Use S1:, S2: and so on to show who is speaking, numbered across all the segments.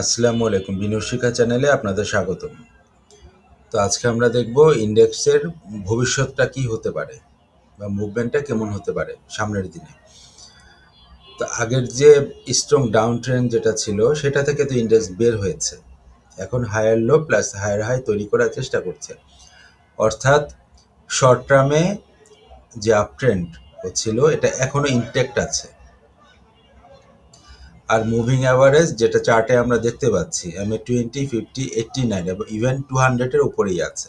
S1: আসসালামু আলাইকুম বিনু শিক্ষা চ্যানেলে আপনাদের স্বাগতম। তো আজকে আমরা দেখব ইন্ডেক্সের ভবিষ্যৎটা কি হতে পারে বা মুভমেন্টটা কেমন হতে পারে সামনের দিনে। তো আগের যে স্ট্রং ডাউন ট্রেন্ড যেটা ছিল, সেটা থেকে তো ইন্ডেক্স বের হয়েছে। এখন higher low plus higher high তৈরি করার চেষ্টা করছে। অর্থাৎ শর্ট টার্মে যে আপ ট্রেন্ড হচ্ছিল এটা এখনও ইনটেক্ট আছে। আর মুভিং অ্যাভারেজ যেটা চার্টে আমরা দেখতে পাচ্ছি M A twenty fifty eighty nine এবং ইভেন টু হান্ড্রেডের উপরেই আছে।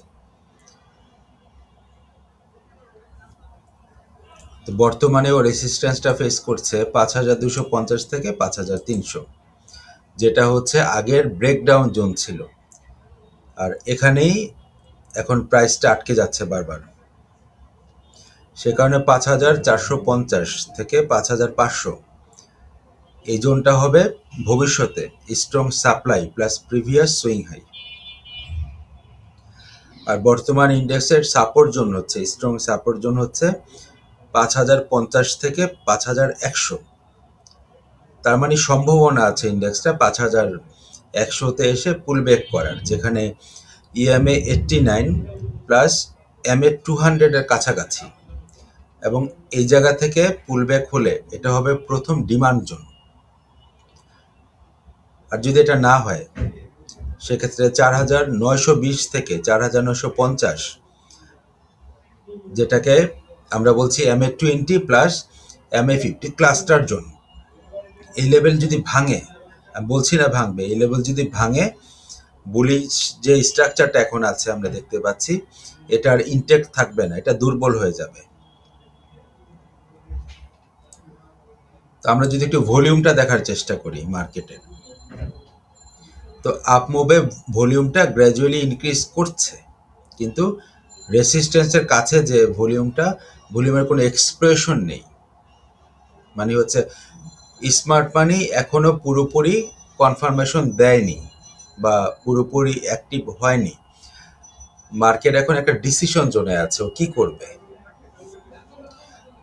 S1: তো বর্তমানে ও রেসিস্ট্যান্সটা ফেস করছে পাঁচ হাজার দুশো পঞ্চাশ থেকে পাঁচ হাজার তিনশো, যেটা হচ্ছে আগের ব্রেকডাউন জোন ছিল। আর এখানেই এখন প্রাইসটা আটকে যাচ্ছে বারবার। সে কারণে পাঁচ হাজার চারশো পঞ্চাশ থেকে পাঁচ হাজার পাঁচশো এই জোনটা হবে ভবিষ্যতে strong supply plus previous swing high আর বর্তমান ইন্ডেক্সের সাপোর্ট জোন হচ্ছে স্ট্রং সাপোর্ট জোন হচ্ছে পাঁচ হাজার পঞ্চাশ থেকে পাঁচ হাজার একশো। তার মানে সম্ভাবনা আছে ইন্ডেক্সটা পাঁচ হাজার একশোতে এসে পুল ব্যাক করার, যেখানে EMA eighty nine plus M A two হান্ড্রেডের কাছাকাছি। এবং এই জায়গা থেকে পুল ব্যাক হলে এটা হবে প্রথম ডিমান্ড জোন আর যদি এটা না হয়, সেক্ষেত্রে চার হাজার নয়শো বিশ থেকে চার হাজার নয়শো পঞ্চাশ, যেটাকে আমরা বলছি M A twenty plus M A fifty cluster zone এই লেভেল যদি ভাঙে বলছি না ভাঙবে, এই লেভেল যদি ভাঙে বুলিশ যে স্ট্রাকচারটা এখন আছে আমরা দেখতে পাচ্ছি, এটার ইনটেক্ট থাকবে না, এটা দুর্বল হয়ে যাবে। তো আমরা যদি একটু ভলিউমটা দেখার চেষ্টা করি মার্কেটের তো আপ মুভে ভলিউমটা গ্র্যাজুয়ালি ইনক্রিজ করছে। কিন্তু রেসিস্ট্যান্সের কাছে যে ভলিউমটা ভলিউমের কোনো এক্সপ্রেশন নেই। মানে হচ্ছে স্মার্ট মানি এখনও পুরোপুরি কনফার্মেশন দেয়নি বা পুরোপুরি অ্যাক্টিভ হয়নি। মার্কেট এখন একটা ডিসিশন জোনে আছে, ও কি করবে?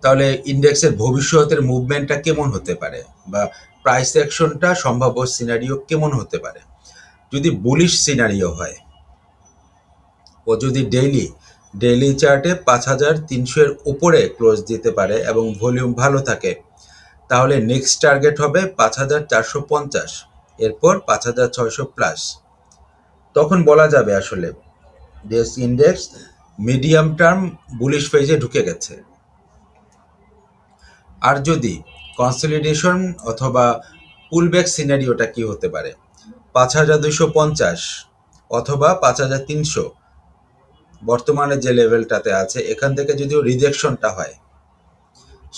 S1: তাহলে ইন্ডেক্সের ভবিষ্যতের মুভমেন্টটা কেমন হতে পারে? বা প্রাইস অ্যাকশনটা সম্ভাব্য সিনারিও কেমন হতে পারে? যদি বুলিশ সিনারিও হয়, ও যদি ডেইলি ডেইলি চার্টে পাঁচ হাজার তিনশোর উপরে ক্লোজ দিতে পারে এবং ভলিউম ভালো থাকে, তাহলে নেক্সট টার্গেট হবে পাঁচ হাজার চারশো পঞ্চাশ, এরপর পাঁচ হাজার ছয়শো প্লাস তখন বলা যাবে আসলে, দেশ ইন্ডেক্স মিডিয়াম টার্ম বুলিশ ফেজে ঢুকে গেছে। আর যদি কনসলিডেশন অথবা পুলব্যাক সিনারিওটা কি হতে পারে? পাঁচ হাজার দুশো পঞ্চাশ অথবা পাঁচ হাজার তিনশো। বর্তমানে যে লেভেলটাতে আছে, এখান থেকে যদিও রিজেকশনটা হয়,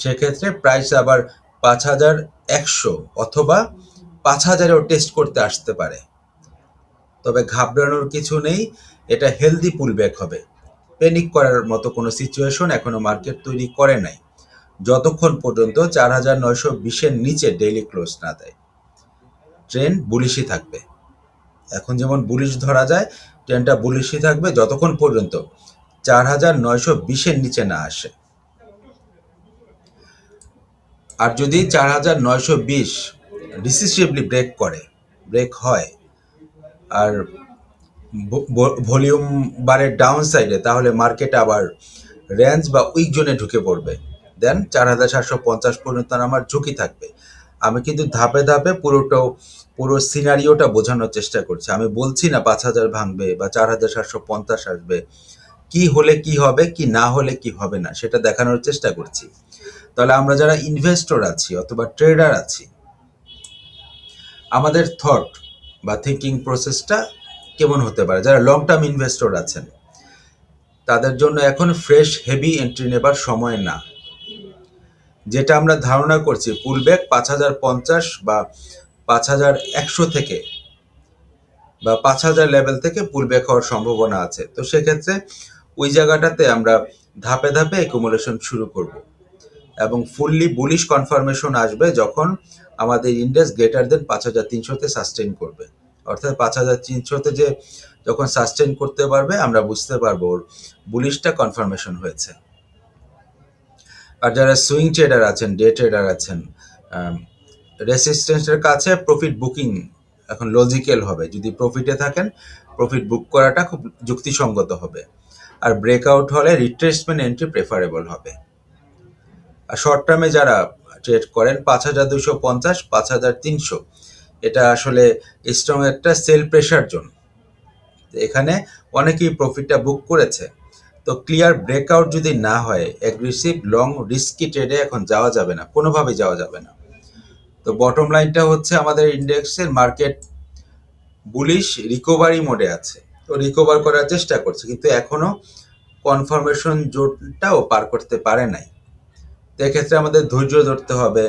S1: সেক্ষেত্রে প্রাইস আবার পাঁচ হাজার একশো অথবা পাঁচ হাজারেও টেস্ট করতে আসতে পারে। তবে ঘাবড়ানোর কিছু নেই, এটা হেলদি পুলব্যাক হবে। প্যানিক করার মতো কোনো সিচুয়েশন এখনও মার্কেট তৈরি করে নাই, যতক্ষণ পর্যন্ত চার হাজার নয়শো বিশের নিচে ডেইলি ক্লোজ না দেয়। ট্রেন বুলিশই থাকবে। এখন যেমন বুলিশ ধরা যায় ট্রেনটা বুলিশই থাকবে যতক্ষণ পর্যন্ত চার হাজার নয়শো বিশের নিচে না আসে। আর যদি চার হাজার নয়শো বিশ ডিসিসিভলি ব্রেক করে ব্রেক হয়, আর ভলিউম বারে ডাউন সাইডে তাহলে মার্কেট আবার রেঞ্জ বা উইক জোনে ঢুকে পড়বে। দেন চার হাজার সাতশো পঞ্চাশ পর্যন্ত আমার ঝুঁকি থাকবে। আমি কিন্তু ধাপে ধাপে পুরোটাও পুরো সিনারিওটা বোঝানোর চেষ্টা করছে। আমি বলছি না পাঁচ হাজার ভাঙবে বা চার হাজার সাতশো পঞ্চাশ আসবে। কি হলে কি হবে, কি না হলে কি হবে না, সেটা দেখানোর চেষ্টা করছি। তাহলে আমরা যারা ইনভেস্টর আছি অথবা ট্রেডার আছি, আমাদের থট বা থিঙ্কিং প্রসেসটা কেমন হতে পারে? যারা লং টার্ম ইনভেস্টর আছেন, তাদের জন্য এখন ফ্রেশ হেভি এন্ট্রি নেবার সময় না। যেটা আমরা ধারণা করছি পুলব্যাক পাঁচ হাজার পঞ্চাশ বা পাঁচ হাজার একশো থেকে বা পাঁচ হাজার লেভেল থেকে পুলব্যাক হওয়ার সম্ভাবনা আছে। তো সেক্ষেত্রে ওই জায়গাটাতে আমরা ধাপে ধাপে একুমুলেশন শুরু করব। এবং ফুললি বুলিশ কনফার্মেশন আসবে যখন আমাদের ইন্ডেক্স গ্রেটার দেন পাঁচ হাজার তিনশোতে সাস্টেন করবে। অর্থাৎ পাঁচ হাজার তিনশোতে যে যখন সাস্টেন করতে পারবে, আমরা বুঝতে পারব ওর বুলিশটা কনফার্মেশন হয়েছে। আর যারা সুইং ট্রেডার আছেন ডে ট্রেডার আছেন রেসিস্টেন্সের কাছে প্রফিট বুকিং এখন লজিক্যাল হবে। যদি প্রফিটে থাকেন প্রফিট বুক করাটা খুব যুক্তিসঙ্গত হবে। আর ব্রেকআউট হলে রিট্রেসমেন্ট এন্ট্রি প্রেফারেবল হবে। আর শর্ট টার্মে যারা ট্রেড করেন, পাঁচ হাজার দুশো পঞ্চাশ, পাঁচ হাজার তিনশো, এটা আসলে স্ট্রং একটা সেল প্রেশার জোন এখানে অনেকেই প্রফিটটা বুক করেছে। তো ক্লিয়ার ব্রেকআউট যদি না হয় অ্যাগ্রেসিভ লং রিস্কি ট্রেডে এখন যাওয়া যাবে না, কোনোভাবেই যাওয়া যাবে না। তো বটম লাইনটা হচ্ছে আমাদের ইন্ডেক্সের মার্কেট বুলিশ রিকভারি মোডে আছে। তো রিকভার করার চেষ্টা করছে, কিন্তু এখনও কনফার্মেশন জোনটাও পার করতে পারে নাই। তো এক্ষেত্রে আমাদের ধৈর্য ধরতে হবে।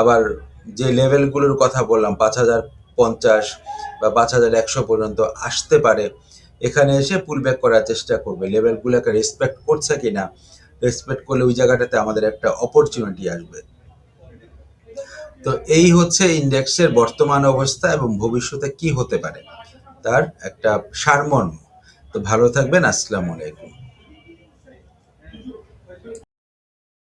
S1: আবার যে লেভেলগুলোর কথা বললাম, পাঁচ হাজার পঞ্চাশ বা পাঁচ হাজার একশো পর্যন্ত আসতে পারে, এখানে এসে পুল ব্যাক করার চেষ্টা করবে। লেভেলগুলোকে রেসপেক্ট করছে কিনা রেসপেক্ট করলে ওই জায়গাটাতে আমাদের একটা অপরচুনিটি আসবে। তো এই হচ্ছে ইন্ডেক্সের বর্তমান অবস্থা এবং ভবিষ্যতে কি হতে পারে, তার একটা সারমর্ম। তো ভালো থাকবেন, আসসালামু আলাইকুম।